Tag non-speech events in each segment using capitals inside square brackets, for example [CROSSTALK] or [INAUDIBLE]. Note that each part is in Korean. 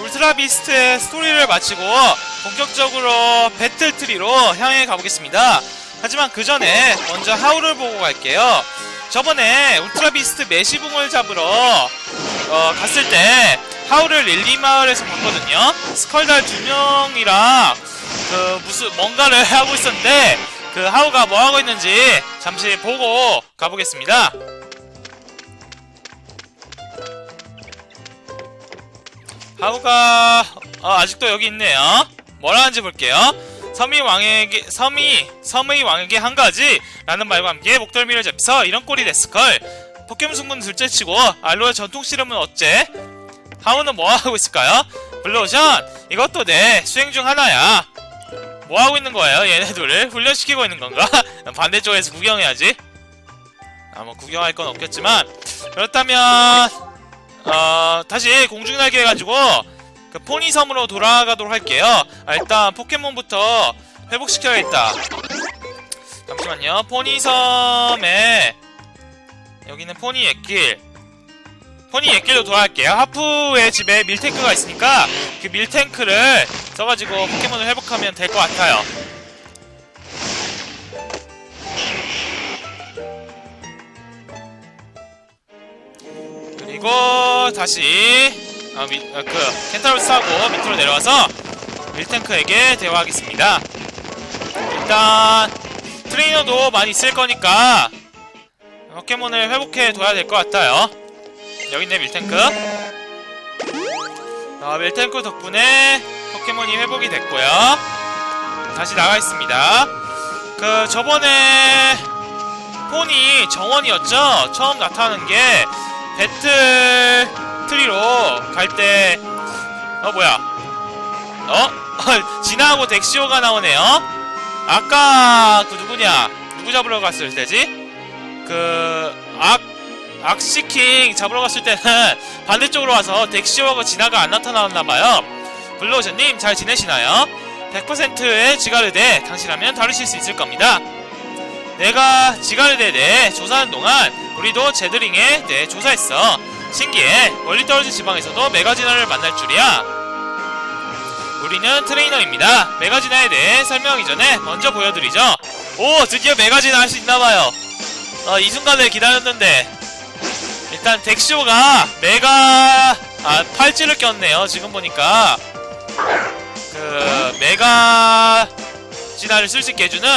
울트라 비스트의 스토리를 마치고 본격적으로 배틀트리로 향해 가보겠습니다. 하지만 그 전에 먼저 하울을 보고 갈게요. 저번에 울트라 비스트 메시붕을 잡으러 어, 갔을 때 하울을 릴리 마을에서 봤거든요. 스컬달 두 명이랑 그 무슨 뭔가를 [LAUGHS] 하고 있었는데 그 하우가 뭐 하고 있는지 잠시 보고 가보겠습니다. 하우가 어, 아직도 여기 있네요. 뭘 하는지 볼게요. 섬이 왕에게 섬이 섬의 왕에게 한 가지라는 말과 함께 목덜미를 잡서 이런 꼴이 됐을걸. 승부는 둘째치고 알로의 전통 실험은 어째? 하우는 뭐 하고 있을까요? 블루오션 이것도 내 수행 중 하나야. 뭐 하고 있는 거예요? 얘네들을 훈련시키고 있는 건가? [LAUGHS] 반대쪽에서 구경해야지. 아뭐 구경할 건 없겠지만 그렇다면 어 다시 공중 날개 해가지고 그 포니 섬으로 돌아가도록 할게요. 아, 일단 포켓몬부터 회복시켜야겠다. 잠시만요. 포니 섬에 여기는 포니 옛길. 포니 옛길로 돌아갈게요. 하프의 집에 밀탱크가 있으니까 그 밀탱크를 써가지고 포켓몬을 회복하면 될 것 같아요. 그리고 다시 아, 미, 아, 그 켄타를 싸고 밑으로 내려와서 밀탱크에게 대화하겠습니다. 일단 트레이너도 많이 있을 거니까 포켓몬을 회복해 둬야 될 것 같아요. 여기 있네 밀탱크. 아, 밀탱크 덕분에 포켓몬이 회복이 됐고요. 다시 나가 있습니다. 그 저번에 폰이 정원이었죠. 처음 나타나는 게 배틀 트리로 갈 때 어 뭐야? 어? [LAUGHS] 진화하고 덱시오가 나오네요. 아까 그 누구냐? 누구 잡으러 갔을 때지? 그악 악시킹 잡으러 갔을 때는 [LAUGHS] 반대쪽으로 와서 덱시오하고 진화가 안 나타나왔나봐요. 블루오션님 잘 지내시나요? 100%의 지가르대 당신이라면 다루실 수 있을 겁니다. 내가 지가르대에 대해 조사하는 동안 우리도 제드링에 대해 조사했어. 신기해. 멀리 떨어진 지방에서도 메가지나를 만날 줄이야. 우리는 트레이너입니다. 메가지나에 대해 설명하기 전에 먼저 보여드리죠. 오, 드디어 메가지나 할수 있나봐요. 어, 이 순간을 기다렸는데. 일단 덱시오가 메가 아 팔찌를 꼈네요. 지금 보니까 그 메가 진화를 쓸 수 있게 해주는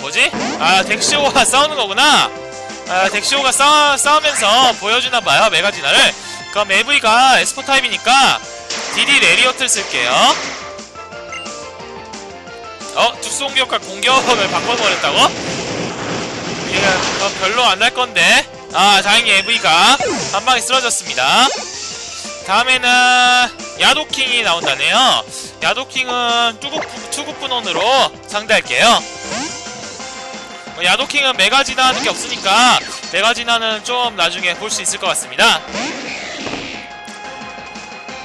뭐지? 아 덱시오가 [LAUGHS] 싸우는 거구나. 아 덱시오가 싸 싸우면서 보여주나봐요 메가 진화를. 그럼 AV가 에스포 타입이니까 디디 레리어트를 쓸게요. 어 특수 공격과 공격을 바꿔버렸다고? 이게 어, 별로 안 날 건데. 아 다행히 AV가 한 방에 쓰러졌습니다. 다음에는 야도킹이 나온다네요. 야도킹은 투급 투급분원으로 상대할게요. 어, 야도킹은 메가지나 하는 게 없으니까 메가지나는 좀 나중에 볼 수 있을 것 같습니다.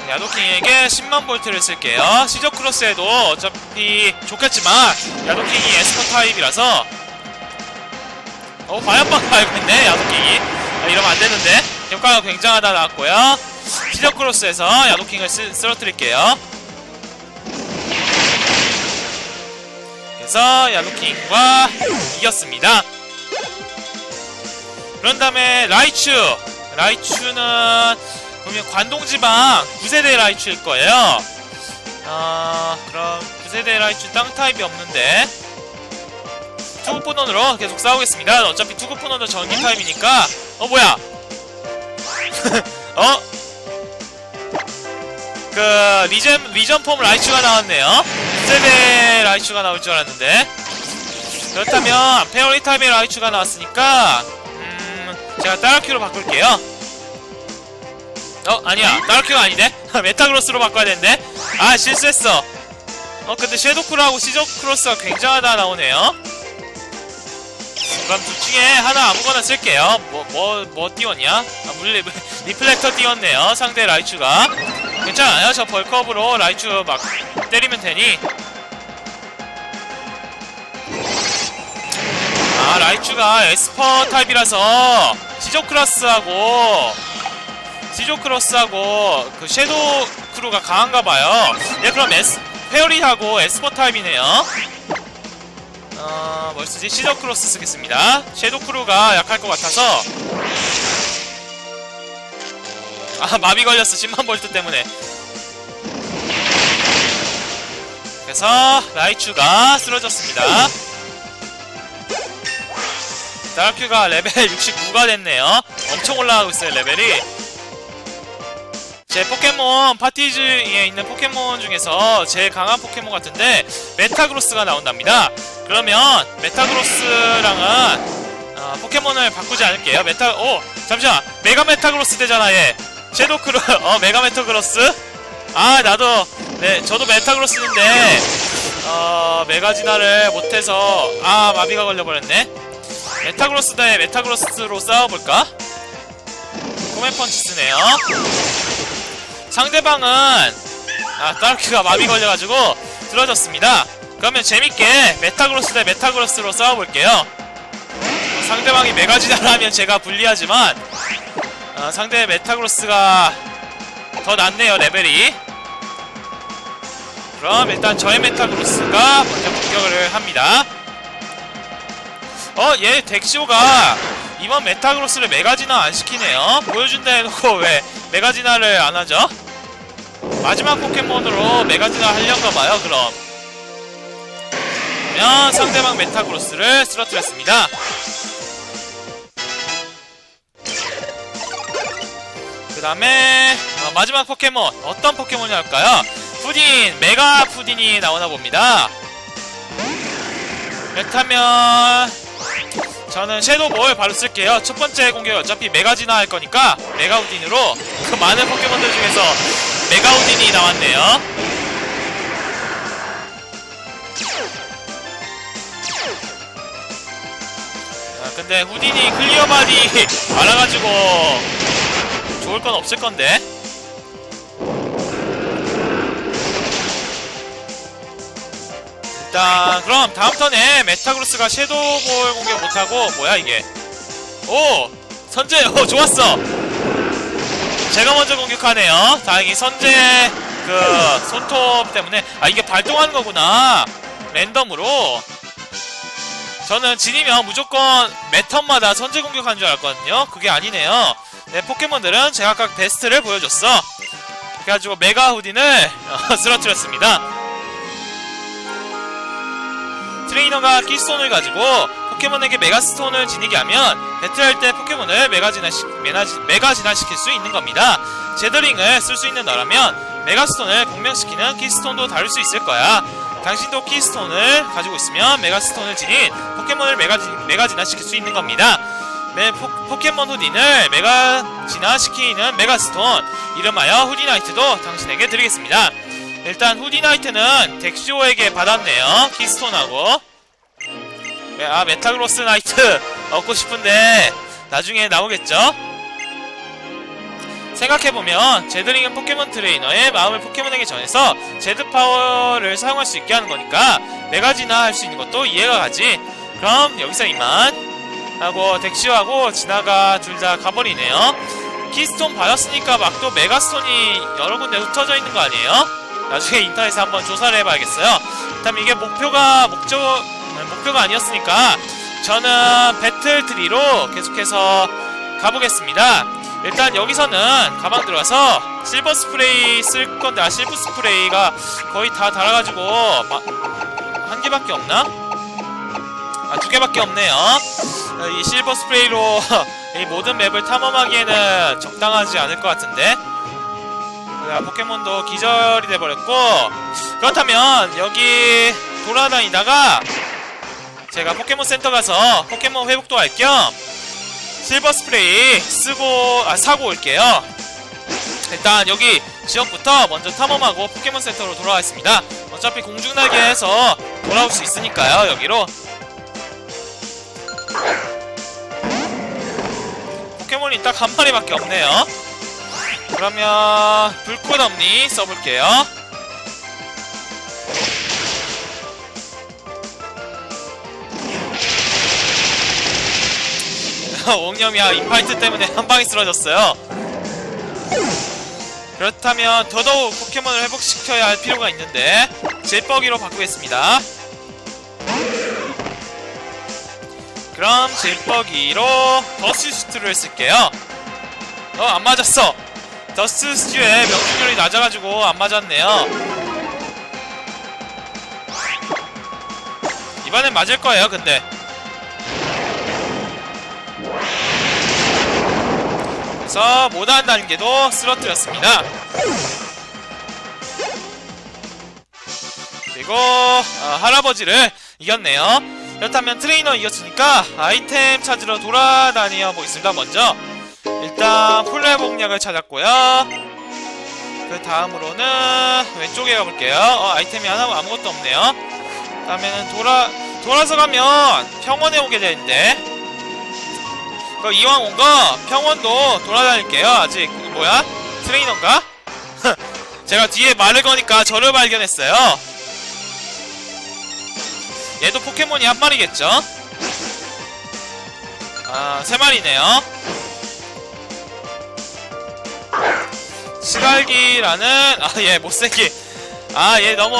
야도킹에게 10만 볼트를 쓸게요. 시저 크로스에도 어차피 좋겠지만 야도킹이 에스퍼 타입이라서 어 알고 있네 야도킹이 아, 이러면 안 되는데 효과가 굉장하다 나왔고요. 시저 크로스에서 야도킹을 쓰, 쓰러뜨릴게요. 그래서 야도킹과 이겼습니다. 그런 다음에 라이츄. 라이츄는 보면 관동지방 9세대 라이츄일 거예요. 어, 그럼 9세대 라이츄 땅 타입이 없는데 투구포넌으로 계속 싸우겠습니다. 어차피 투구포넌도 전기 타입이니까 어 뭐야? [LAUGHS] 어? 그 리전 리전 폼 라이츄가 나왔네요. 9세대 라이츄가 나올 줄 알았는데. 그렇다면 페어리 타입의 라이츄가 나왔으니까 음 제가 따라큐로 바꿀게요. 어 아니야. 따라큐가 아니네. [LAUGHS] 메타그로스로 바꿔야 되는데. 아 실수했어. 어 근데 섀도크루하고 시저크로스가 굉장하다 나오네요. 그럼 둘 중에 하나 아무거나 쓸게요. 뭐 뭐 뭐 띄웠냐? 아 물리 [LAUGHS] 리플렉터 띄웠네요 상대 라이츄가 괜찮아요. 저 벌컵으로 라이츄 막 때리면 되니. 아 라이츄가 에스퍼 타입이라서 시저 클라스하고 시조크로스하고 그 섀도우 크루가 강한가 봐요. 네 그럼 에스 페어리하고 에스퍼 타입이네요. 어... 뭘 쓰지? 시저크로스 쓰겠습니다. 섀도우 크루가 약할 것 같아서 아 마비 걸렸어 10만 볼트 때문에. 그래서 라이츄가 쓰러졌습니다. 다라큐가 레벨 69가 됐네요. 엄청 올라가고 있어요 레벨이. 제 포켓몬 파티즈에 있는 포켓몬 중에서 제일 강한 포켓몬 같은데 메타그로스가 나온답니다. 그러면 메타그로스랑은 어, 포켓몬을 바꾸지 않을게요. 메타 오 잠시만. 메가 메타그로스 되잖아 얘 섀도크루 [LAUGHS] 어 메가 메타그로스? 아 나도 네 저도 메타그로스인데 어 메가지나를 못해서 아 마비가 걸려버렸네. 메타그로스 대 메타그로스로 싸워볼까? 코멘펀치 쓰네요. 상대방은 아 따르키가 마비 걸려가지고 쓰러졌습니다. 그러면 재밌게 메타그로스 대 메타그로스로 싸워볼게요. 어, 상대방이 메가지나를 하면 제가 불리하지만 어, 상대 메타그로스가 더 낫네요 레벨이. 그럼 일단 저의 메타그로스가 먼저 공격을 합니다. 어 얘 덱시오가 이번 메타그로스를 메가지나 안 시키네요. 보여준다 해놓고 [LAUGHS] 왜 메가지나를 안 하죠? 마지막 포켓몬으로 메가지나 하려는가봐요 그럼. 그러면 상대방 메타그로스를 쓰러뜨렸습니다 다음에 어, 마지막 포켓몬 어떤 포켓몬이 할까요? 푸딘 메가 푸딘이 나오나 봅니다. 그렇다면 저는 섀도우볼 바로 쓸게요. 첫 번째 공격 어차피 메가지나 할 거니까 메가우딘으로 그 많은 포켓몬들 중에서 메가우딘이 나왔네요. 아, 근데 후딘이 클리어바디 알아가지고 [LAUGHS] 좋을 건 없을 건데. 일단 그럼 다음 턴에 메타그로스가 섀도우볼 공격 못하고 뭐야 이게? 오! 선제 오 좋았어! 제가 먼저 공격하네요. 다행히 선제 그 손톱 때문에. 아 이게 발동하는 거구나. 랜덤으로. 저는 진이면 무조건 매 턴마다 선제 공격하는 줄 알았거든요. 그게 아니네요 내 포켓몬들은 제각각 베스트를 보여줬어 그래가지고 메가 후딘을 어, [LAUGHS] 쓰러뜨렸습니다 트레이너가 키스톤을 가지고 포켓몬에게 메가스톤을 지니게 하면 배틀할 때 포켓몬을 메가진화시, 메나지, 메가진화시킬 수 있는 겁니다. 제더링을 쓸 수 있는 너라면 메가스톤을 공명시키는 키스톤도 다룰 수 있을 거야. 당신도 키스톤을 가지고 있으면 메가스톤을 지닌 포켓몬을 메가지, 메가진화시킬 수 있는 겁니다. 메, 포, 케몬 후딘을 메가 진화시키는 메가스톤 이름하여 후디나이트도 당신에게 드리겠습니다. 일단 후디나이트는 덱시오에게 받았네요. 키스톤하고. 네, 아 메타그로스 나이트 [LAUGHS] 얻고 싶은데 나중에 나오겠죠? 생각해보면 제드링은 포켓몬 트레이너의 마음을 포켓몬에게 전해서 제드 파워를 사용할 수 있게 하는 거니까 메가지나 할 수 있는 것도 이해가 가지 그럼 여기서 이만 하고 덱시오하고 지나가 둘 다 가버리네요 키스톤 받았으니까 막 또 메가스톤이 여러 군데 흩어져 있는 거 아니에요? 나중에 인터넷에 한번 조사를 해봐야겠어요. 다음 이게 목표가 목적 네, 목표가 아니었으니까 저는 배틀 트리로 계속해서 가보겠습니다. 일단 여기서는 가방 들어가서 실버 스프레이 쓸 건데 아 실버 스프레이가 거의 다 달아가지고 마, 한 개밖에 없나? 아 두 개밖에 없네요. 어, 이 실버 스프레이로 [LAUGHS] 이 모든 맵을 탐험하기에는 적당하지 않을 것 같은데. 자, 포켓몬도 기절이 돼버렸고 그렇다면 여기 돌아다니다가 제가 포켓몬 센터 가서 포켓몬 회복도 할 겸 실버 스프레이 쓰고 아 사고 올게요 일단 여기 지역부터 먼저 탐험하고 포켓몬 센터로 돌아가겠습니다 어차피 공중날개에서 돌아올 수 있으니까요 여기로 포켓몬이 딱 한 마리밖에 없네요 그러면 불꽃 엄니 써볼게요. [LAUGHS] 옹념이야 인파이트 때문에 한 방에 쓰러졌어요. 그렇다면 더더욱 포켓몬을 회복시켜야 할 필요가 있는데 질뻐기로 바꾸겠습니다 그럼 질뻐기로 더스스트를 쓸게요. 어 안 맞았어. 더스트 스튜의 명중률이 낮아가지고 안 맞았네요. 이번엔 맞을 거예요 근데. 그래서 못한 단계도 쓰러뜨렸습니다. 그리고 어, 할아버지를 이겼네요 그렇다면 트레이너 이겼으니까 아이템 찾으러 돌아다녀 보겠습니다. 먼저 일단 풀레복약을 찾았고요. 그 다음으로는 왼쪽에 가볼게요. 어, 아이템이 하나 아무것도 없네요. 그 다음에는 돌아 돌아서 가면 평원에 오게 되는데. 그 이왕 온 거 평원도 돌아다닐게요. 아직 뭐야? 트레이너인가? [LAUGHS] 제가 뒤에 말을 거니까 저를 발견했어요 얘도 포켓몬이 한 마리겠죠? 아 세 마리네요. 시갈기라는 아얘 못생기 아 얘 너무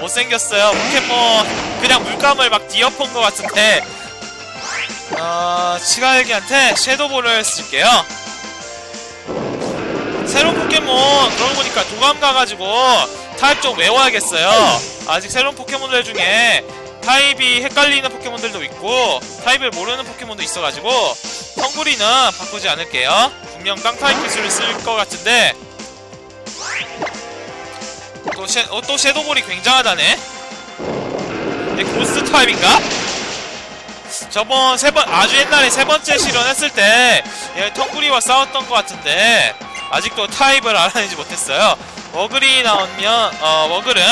못생겼어요. 포켓몬. 그냥 물감을 막 뒤엎은 것 같은데. 어 시갈기한테 섀도볼을 쓸게요. 새로운 포켓몬. 그러고 보니까 도감 가가지고 타입 좀 외워야겠어요. 아직 새로운 포켓몬들 중에 타입이 헷갈리는 포켓몬들도 있고 타입을 모르는 포켓몬도 있어가지고 텅구리는 바꾸지 않을게요. 분명 땅 타입 기술을 쓸 것 같은데. 또, 쉐, 어, 또 섀도볼이 굉장하다네. 얘 고스트 타입인가? 저번 세 번 아주 옛날에 세 번째 실현했을 때 얘 텅구리와 싸웠던 것 같은데 아직도 타입을 알아내지 못했어요. 워글이 나오면 어 워글은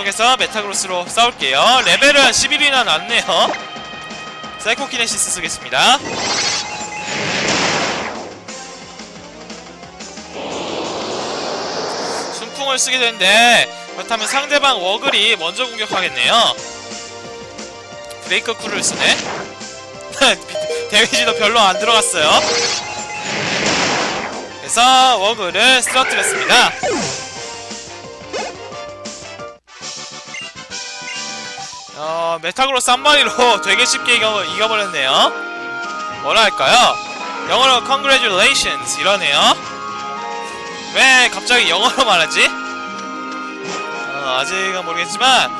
계속해서 메타그로스로 싸울게요. 레벨은 11이나 낮네요. 사이코키네시스 쓰겠습니다. 순풍을 쓰게 되는데 그렇다면 상대방 워글이 먼저 공격하겠네요. 브레이크 쿨을 쓰네. [LAUGHS] 데미지도 별로 안 들어갔어요. 그래서 워글을 쓰러뜨렸습니다 어, 메타그로스 한 마리로 [LAUGHS] 되게 쉽게 이겨, 이겨버렸네요 뭐라 할까요? 영어로 congratulations 이러네요 왜 갑자기 영어로 말하지? 어, 아직은 모르겠지만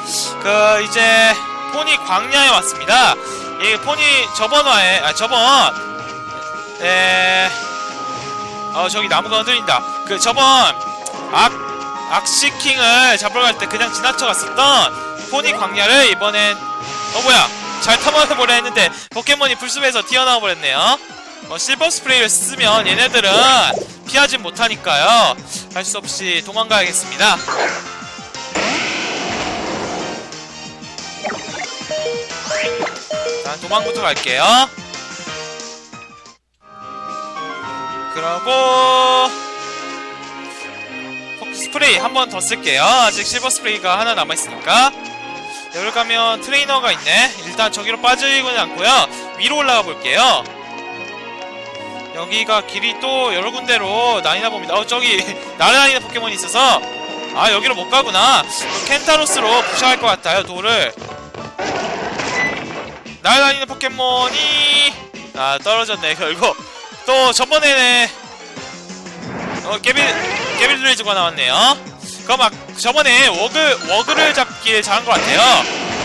그 이제 폰이 광야에 왔습니다. 이 폰이 저번 화에 아 저번 에... 어 저기 나무가 흔들린다. 그 저번 악 악시킹을 잡으러 갈 때 그냥 지나쳐 갔었던 폰이 광야를 이번엔 어 뭐야 잘 탐험해 보려 했는데 포켓몬이 불숲에서 튀어나와 버렸네요. 어, 실버 스프레이를 쓰면 얘네들은 피하진 못하니까요. 할 수 없이 도망가야겠습니다. 자, 도망부터 갈게요. 그러고 포- 스프레이 한 번 더 쓸게요. 아직 실버 스프레이가 하나 남아 있으니까. 여기 가면 트레이너가 있네. 일단 저기로 빠지고는 않고요. 위로 올라가 볼게요. 여기가 길이 또 여러 군데로 나뉘나 봅니다. 어 저기 [LAUGHS] 날아다니는 포켓몬이 있어서 아 여기로 못 가구나. 켄타로스로 부셔할 것 같아요 돌을. 날아다니는 포켓몬이 아 떨어졌네 결국 또 저번에는 어 깨빌 깨빌 드레이즈가 나왔네요. 그럼 막 저번에 워그 워그를 잡길 잘한 것 같아요.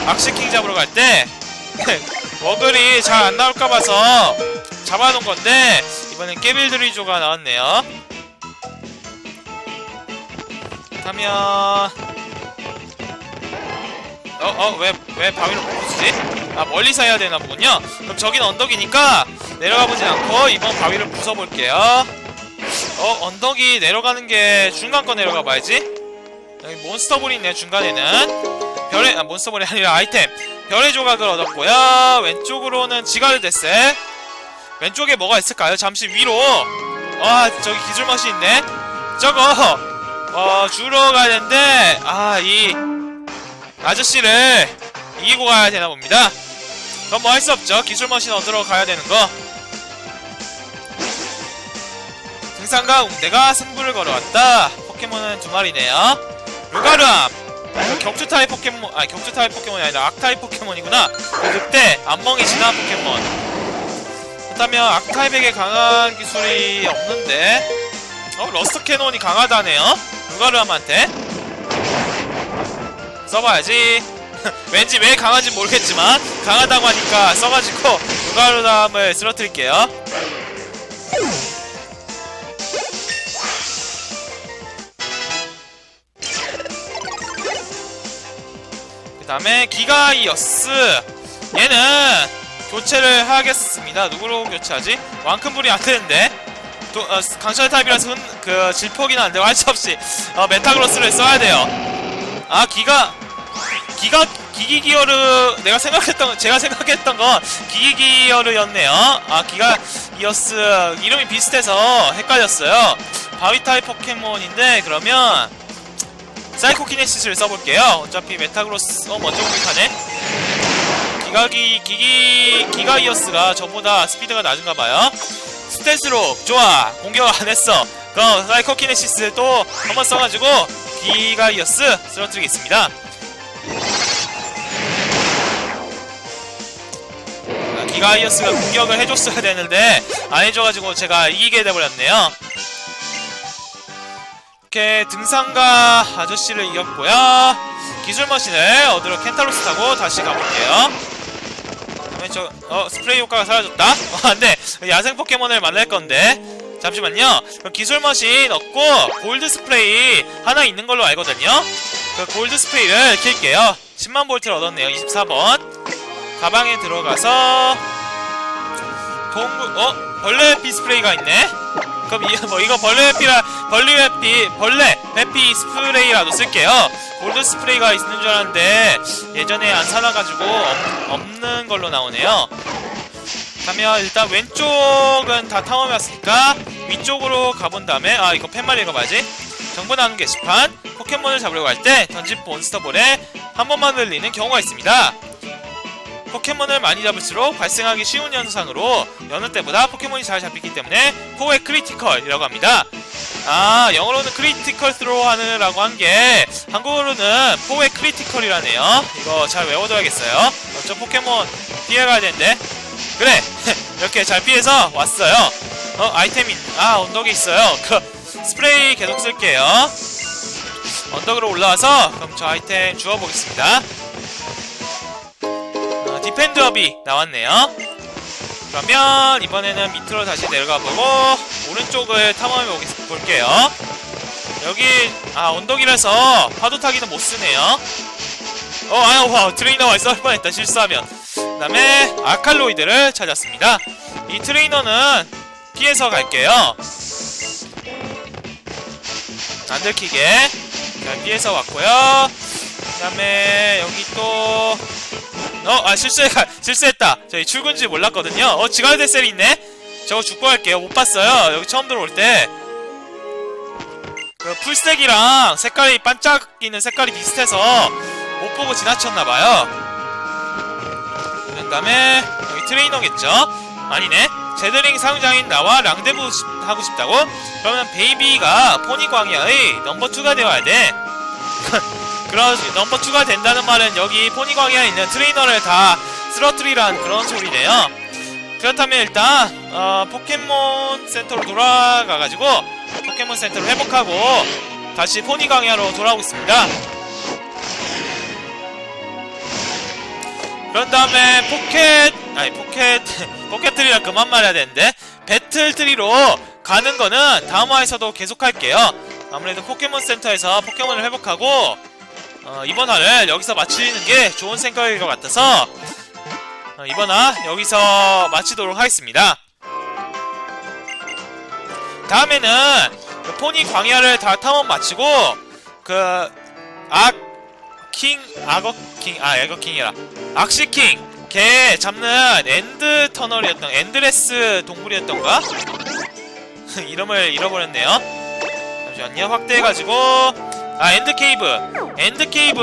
악시킹 잡으러 갈 때 [LAUGHS] 워글이 잘 안 나올까 봐서 잡아놓은 건데 이번엔 깨빌드리조가 나왔네요. 그렇다면 어어 왜 왜 바위로 못 부수지? 아 멀리서 해야 되나 보군요. 그럼 저긴 언덕이니까 내려가 보진 않고 이번 바위를 부숴볼게요. 어 언덕이 내려가는 게 중간 거 내려가 봐야지. 여기 몬스터볼이 있네 중간에는 별의 아 몬스터볼이 아니라 아이템 별의 조각을 얻었고요. 왼쪽으로는 지가르 데스. 왼쪽에 뭐가 있을까요? 잠시 위로. 아 저기 기술머신 있네. 저거 어 주러 가야 되는데 아 이 아저씨를 이기고 가야 되나 봅니다. 그럼 뭐 할 수 없죠. 기술머신 얻으러 가야 되는 거. 등산과 웅대가 승부를 걸어왔다. 포켓몬은 두 마리네요. 그 격투 타입 포켓몬, 아 격투 타입 포켓몬이 아니라 악 타입 포켓몬이구나. 그 늑대, 안멍이 진한 포켓몬. 그렇다면 악 타입에게 강한 기술이 없는데, 어 러스트 캐논이 강하다네요. 루가루암한테 써봐야지. [LAUGHS] 왠지 왜 강한지 모르겠지만 강하다고 하니까 써가지고 루가루암을 쓰러뜨릴게요. 그 다음에 기가이어스. 얘는 교체를 하겠습니다. 누구로 교체하지? 왕큰불이 안되는데. 또, 어, 강철 타입이라서 흔, 그 질폭이는 안되고 할 수 없이 어, 메타그로스를 써야돼요. 아 기가 기가 기기기어르 내가 생각했던 제가 생각했던 건 기기기어르였네요. 아 기가이어스 이름이 비슷해서 헷갈렸어요. 바위 타입 포켓몬인데 그러면 사이코키네시스를 써볼게요. 어차피 메타그로스 어 먼저 공격하네. 기가기 기기 기가이어스가 저보다 스피드가 낮은가 봐요. 스탯으로 좋아 공격 안 했어. 그럼 사이코키네시스 또 한번 써가지고 기가이어스 쓰러뜨리겠습니다. 아, 기가이어스가 공격을 해줬어야 되는데 안 해줘가지고 제가 이기게 돼버렸네요. 이렇게 등산가 아저씨를 이겼고요. 기술 머신을 얻으러 켄타로스 타고 다시 가볼게요. 그다음에 저, 어, 스프레이 효과가 사라졌다? 어, 안 돼. 야생 포켓몬을 만날 건데. 잠시만요. 그럼 기술 머신 얻고, 골드 스프레이 하나 있는 걸로 알거든요? 그 골드 스프레이를 킬게요. 10만 볼트를 얻었네요. 24번. 가방에 들어가서, 동굴, 어? 벌레 피 스프레이가 있네? 그럼 이, 뭐 이거 벌레 회피라 벌레 회피 벌레 회피 스프레이라도 쓸게요. 골드 스프레이가 있는 줄 알았는데 예전에 안 사놔가지고 없, 없는 걸로 나오네요. 그러면 일단 왼쪽은 다 탐험이었으니까 위쪽으로 가본 다음에 아 이거 팻말 읽어봐야지. 정보 나누는 게시판 포켓몬을 잡으려고 할 때 던진 몬스터볼에 한 번만 흘리는 경우가 있습니다. 포켓몬을 많이 잡을수록 발생하기 쉬운 현상으로 여느 때보다 포켓몬이 잘 잡히기 때문에 포의 크리티컬이라고 합니다. 아 영어로는 크리티컬 스로 하느라고 한 게 한국어로는 포의 크리티컬이라네요. 이거 잘 외워둬야겠어요. 어쩌 포켓몬 피해가야 되는데 그래 [LAUGHS] 이렇게 잘 피해서 왔어요. 어 아이템이 아 언덕에 있어요. [LAUGHS] 그 스프레이 계속 쓸게요. 언덕으로 올라와서 그럼 저 아이템 주워보겠습니다. 어, 디펜드업이 나왔네요. 그러면 이번에는 밑으로 다시 내려가 보고 오른쪽을 탐험해 볼게요. 여기 아 언덕이라서 파도 타기는 못 쓰네요. 어 아유 와 트레이너가 있을 뻔했다 실수하면. 그 다음에 아칼로이드를 찾았습니다. 이 트레이너는 피해서 갈게요. 안 들키게 잘 피해서 왔고요. 그 다음에 여기 또 어, 아 실수해 실수했다. 저희 출근지 몰랐거든요. 어, 지가드 셀이 있네. 저거 죽고 갈게요. 못 봤어요. 여기 처음 들어올 때. 그 풀색이랑 색깔이 반짝이는 색깔이 비슷해서 못 보고 지나쳤나봐요. 그 다음에 여기 트레이너겠죠? 아니네. 제드링 사용장인 나와 랑데부 시- 하고 싶다고? 그러면 베이비가 포니 광야의 넘버 2가 되어야 돼. [LAUGHS] 그런 넘버 2가 된다는 말은 여기 포니 광야에 있는 트레이너를 다 쓰러뜨리란 그런 소리네요. 그렇다면 일단 어, 포켓몬 센터로 돌아가가지고 포켓몬 센터를 회복하고 다시 포니 광야로 돌아오겠습니다. 그런 다음에 포켓 아니 포켓 [LAUGHS] 포켓트리라 그만 말해야 되는데 배틀트리로 가는 거는 다음화에서도 계속할게요. 아무래도 포켓몬 센터에서 포켓몬을 회복하고 어, 이번 화를 여기서 마치는 게 좋은 생각일 것 같아서 어, 이번 화 여기서 마치도록 하겠습니다. 다음에는 그 포니 광야를 다 탐험 마치고 그 악킹 악어킹 아 악어킹이라 악시킹 걔 잡는 엔드 터널이었던 엔드레스 동물이었던가 [LAUGHS] 이름을 잃어버렸네요. 잠시만요 확대해가지고 아 엔드 케이브 엔드 케이브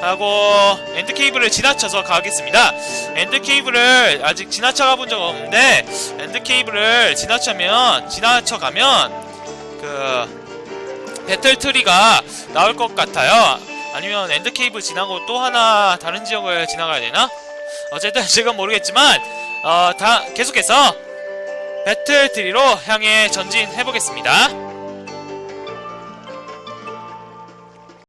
하고 엔드 케이브를 지나쳐서 가겠습니다. 엔드 케이브를 아직 지나쳐 가본 적 없는데 엔드 케이브를 지나쳐면 지나쳐 가면 그 배틀 트리가 나올 것 같아요. 아니면 엔드 케이블 지나고 또 하나 다른 지역을 지나가야 되나? 어쨌든 [LAUGHS] 지금 모르겠지만 어, 다 계속해서 배틀 트리로 향해 전진해 보겠습니다.